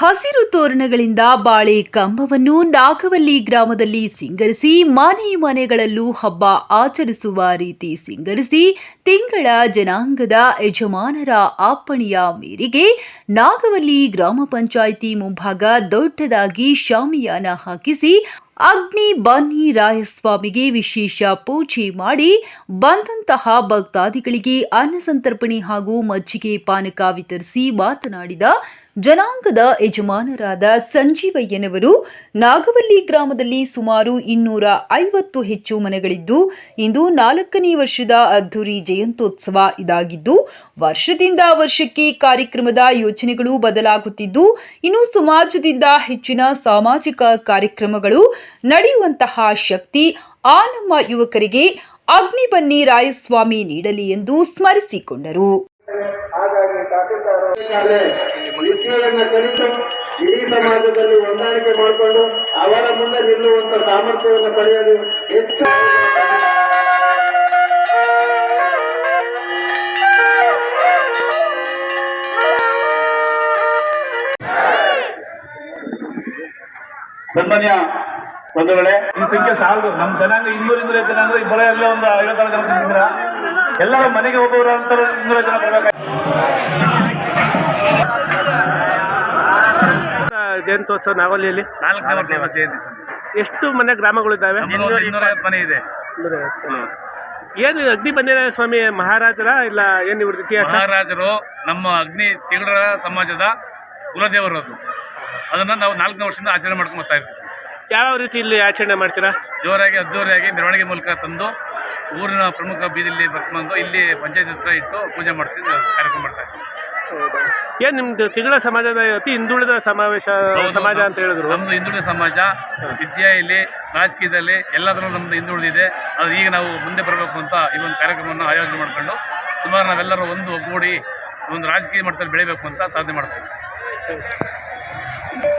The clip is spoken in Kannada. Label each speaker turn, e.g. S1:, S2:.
S1: ಹಸಿರು ತೋರಣಗಳಿಂದ ಬಾಳೆ ಕಂಬವನ್ನು ನಾಗವಲ್ಲಿ ಗ್ರಾಮದಲ್ಲಿ ಸಿಂಗರಿಸಿ ಮನೆ ಮನೆಗಳಲ್ಲೂ ಹಬ್ಬ ಆಚರಿಸುವ ರೀತಿ ಸಿಂಗರಿಸಿ ತಿಂಗಳ ಜನಾಂಗದ ಯಜಮಾನರ ಅಪ್ಪಣೆಯ ಮೇರೆಗೆ ನಾಗವಲ್ಲಿ ಗ್ರಾಮ ಪಂಚಾಯಿತಿ ಮುಂಭಾಗ ದೊಡ್ಡದಾಗಿ ಶಾಮಿಯಾನ ಹಾಕಿಸಿ ಅಗ್ನಿ ಬನ್ನಿ ರಾಯಸ್ವಾಮಿಗೆ ವಿಶೇಷ ಪೂಜೆ ಮಾಡಿ ಬಂದಂತಹ ಭಕ್ತಾದಿಗಳಿಗೆ ಅನ್ನ ಸಂತರ್ಪಣೆ ಹಾಗೂ ಮಜ್ಜಿಗೆ ಪಾನಕ ವಿತರಿಸಿ ಮಾತನಾಡಿದ ಜನಾಂಗದ ಯಜಮಾನರಾದ ಸಂಜೀವಯ್ಯನವರು ನಾಗವಲ್ಲಿ ಗ್ರಾಮದಲ್ಲಿ ಸುಮಾರು ಇನ್ನೂರ ಐವತ್ತು ಹೆಚ್ಚು ಮನೆಗಳಿದ್ದು, ಇಂದು ನಾಲ್ಕನೇ ವರ್ಷದ ಅದ್ಧೂರಿ ಜಯಂತ್ಯೋತ್ಸವ ಇದಾಗಿದ್ದು, ವರ್ಷದಿಂದ ವರ್ಷಕ್ಕೆ ಕಾರ್ಯಕ್ರಮದ ಯೋಜನೆಗಳು ಬದಲಾಗುತ್ತಿದ್ದು, ಇನ್ನು ಸಮಾಜದಿಂದ ಹೆಚ್ಚಿನ ಸಾಮಾಜಿಕ ಕಾರ್ಯಕ್ರಮಗಳು ನಡೆಯುವಂತಹ ಶಕ್ತಿ ಆ ನಮ್ಮ ಯುವಕರಿಗೆ ಅಗ್ನಿಬನ್ನಿ ರಾಯಸ್ವಾಮಿ ನೀಡಲಿ ಎಂದು ಸ್ಮರಿಸಿಕೊಂಡರು.
S2: ವಿಷಯವನ್ನು ಕಲಿತು ಇಡೀ ಸಮಾಜದಲ್ಲಿ ಹೊಂದಾಣಿಕೆ ಮಾಡಿಕೊಂಡು ಅವರ ಮುಂದೆ ನಿಲ್ಲುವಂತ ಸಾಮರ್ಥ್ಯವನ್ನು ಪಡೆಯಲು ಹೆಚ್ಚು
S3: ಸನ್ಮಾನ್ಯ ಬಂಧುಗಳೇ, ಈ ಸಂಖ್ಯೆ ಸಾಲದು. ನಮ್ಮ ಜನಾಂಗ ಇನ್ನೂರಿಂದ ಅಂದ್ರೆ ಬರೋ ಎಲ್ಲ ಒಂದು ಐವತ್ತಾರು ಜನ ಎಲ್ಲರೂ ಮನೆಗೆ ಒಬ್ಬೊಬ್ಬರು ಅಂತ ಇನ್ನೂರ ಜನ ಬರ್ಬೇಕಾಗಿ
S4: ಜಯಂತ್ಯೋತ್ಸವ
S3: ವರ್ಷ ಜಯಂತಿ
S4: ಎಷ್ಟು ಮನೆ ಗ್ರಾಮಗಳಿದ್ದಾವೆ
S3: ಇನ್ನೂರ ಇನ್ನೂರೈವತ್ತು ಮನೆ ಇದೆ.
S4: ಏನು ಅಗ್ನಿ ಬಂದಿರ ಸ್ವಾಮಿ ಮಹಾರಾಜರ ಇಲ್ಲ ಏನು ಇವ್ರದ್ದು ಇತಿಹಾಸ?
S3: ಮಹಾರಾಜರು ನಮ್ಮ ಅಗ್ನಿ ತಿಗಳರ ಸಮಾಜದ ಕುಲದೇವರು ಅದು. ಅದನ್ನ ನಾವು ನಾಲ್ಕನೇ ವರ್ಷದಿಂದ ಆಚರಣೆ ಮಾಡ್ಕೊಂಡು ಬರ್ತಾ ಇರ್ತೀವಿ.
S4: ಯಾವ ರೀತಿ ಇಲ್ಲಿ ಆಚರಣೆ ಮಾಡ್ತೀರಾ?
S3: ಜೋರಾಗಿ ಅದ್ದೂರಿಯಾಗಿ ಮೆರವಣಿಗೆ ಮೂಲಕ ತಂದು ಊರಿನ ಪ್ರಮುಖ ಬೀದಿಯಲ್ಲಿ ಬರ್ಕೊಂಡು ಇಲ್ಲಿ ಪಂಚಾಯತ್ ಹತ್ರ ಇಟ್ಟು ಪೂಜೆ ಮಾಡ್ತೀವಿ ಕಾರ್ಯಕ್ರಮ ಮಾಡ್ತಾ ಇರ್ತೀವಿ.
S4: ಏನು ನಿಮ್ದು ತಿಂಗಳ ಸಮಾಜದ ಅತಿ ಹಿಂದುಳಿದ ಸಮಾವೇಶ ಸಮಾಜ ಅಂತ ಹೇಳಿದ್ರು?
S3: ನಮ್ದು ಹಿಂದುಳಿದ ಸಮಾಜ ವಿದ್ಯೆಯಲ್ಲಿ ರಾಜಕೀಯದಲ್ಲಿ ಎಲ್ಲದರಲ್ಲೂ ನಮ್ದು ಹಿಂದುಳಿದಿದೆ. ಅದು ಈಗ ನಾವು ಮುಂದೆ ಬರಬೇಕು ಅಂತ ಈ ಒಂದು ಕಾರ್ಯಕ್ರಮವನ್ನು ಆಯೋಜನೆ ಮಾಡಿಕೊಂಡು ಸುಮಾರು ನಾವೆಲ್ಲರೂ ಒಂದು ಒಗ್ಗೂಡಿ ಒಂದು ರಾಜಕೀಯ ಮಟ್ಟದಲ್ಲಿ ಬೆಳಿಬೇಕು ಅಂತ ಸಾಧನೆ ಮಾಡ್ತಾ ಇದ್ದೀವಿ.